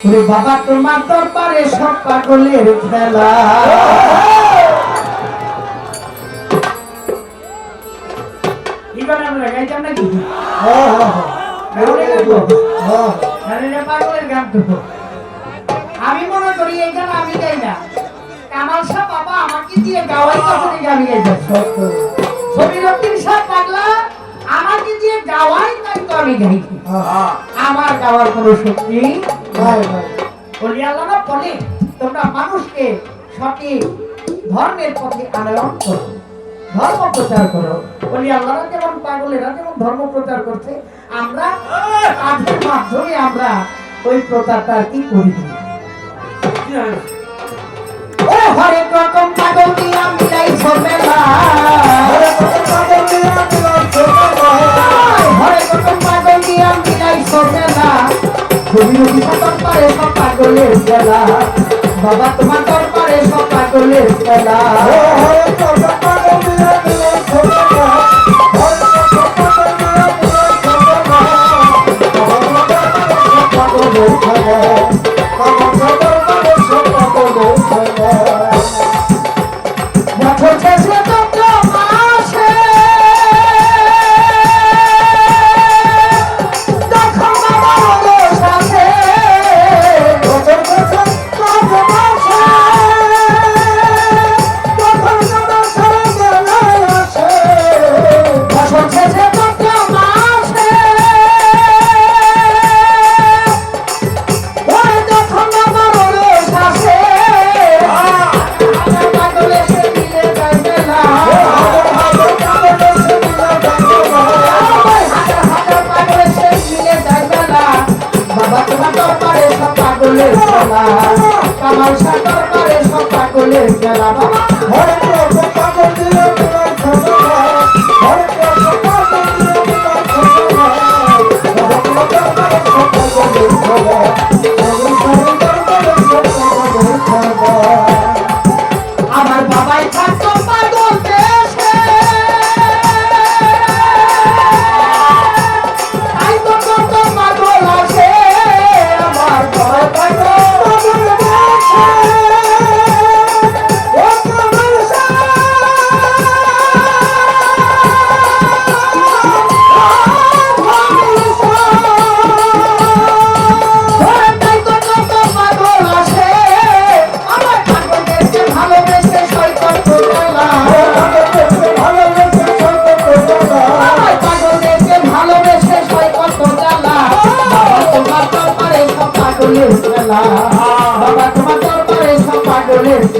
ওরে বাবা তোমার দরবারে সব পাগলের খেলা। গান আমি মনে করি এই গান আমি গাই না। কামাল শাহ বাবা আমাকে দিয়ে গাওয়াই কথা আমি গাইতে ছবি রক্তিম শাহ পাগলা আমাকে দিয়ে গাওয়াই তাই তো আমি গাইছি। আমার গাওয়ার কোনো শক্তি বলি আল্লাহ বলে তোমরা মানুষকে সঠিক ধর্মের পথে আনয়ন করো ধর্ম প্রচার করো। বলি আল্লাহ যেমন পাগলেরা যেমন ধর্ম প্রচার করছে। আমরা কাজের মাধ্যমে আমরা ওই প্রচারটা কি করি? ও হরেক রকম পাগল দিয়া মিলাই ছোটবেলা হরেক রকম পাগল দিয়া মিলাই ছবি সব খেলা বাবা তোমার দরবারে সব পাগলের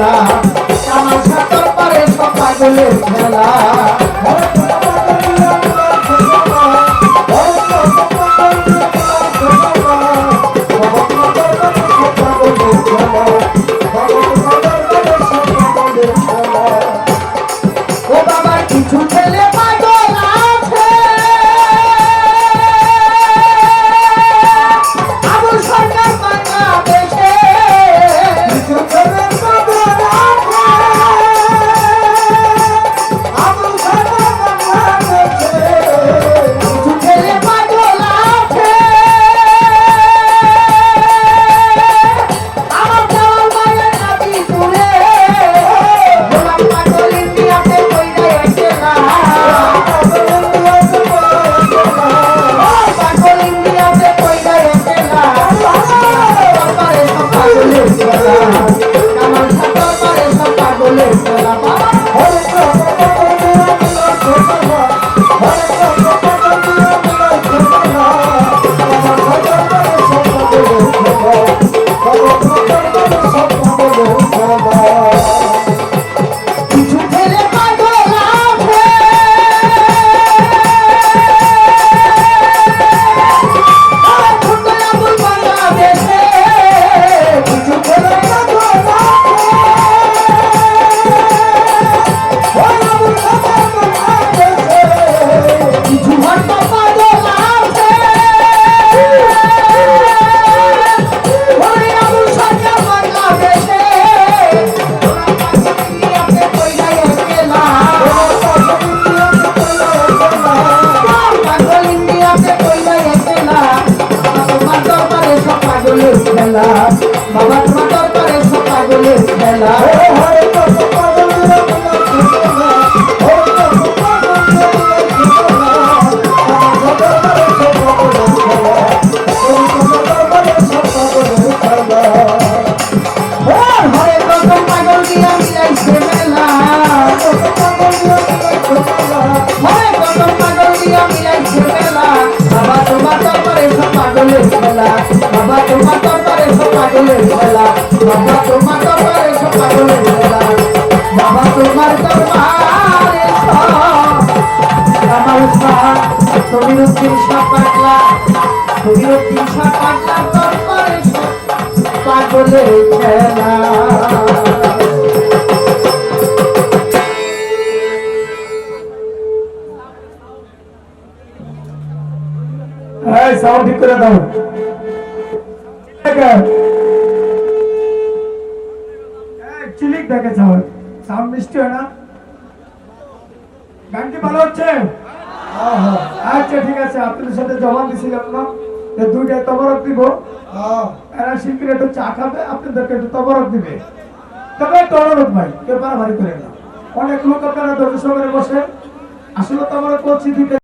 পাগলের পাগলের খেলা এই সাউন্ড ঠিক করে দাও চিলিক দেখে সাউন্ড সাউন্ড মিষ্টি হয় না গান কি ভালো হচ্ছে আহা, আচ্ছা ঠিক আছে আপনাদের সাথে জমা দিছিলাম না যে দুইটা তবরক দিব। এরা শিল্পীরা একটু চা খাবে, আপনাদেরকে একটু তবরক দিবে। তবে একটা অনুরোধ ভাই, কেউ বাড়াবাড়ি করেন না। অনেক লোক আপনারা ধৈর্য বসে আসলে তবরক করছি দুইটা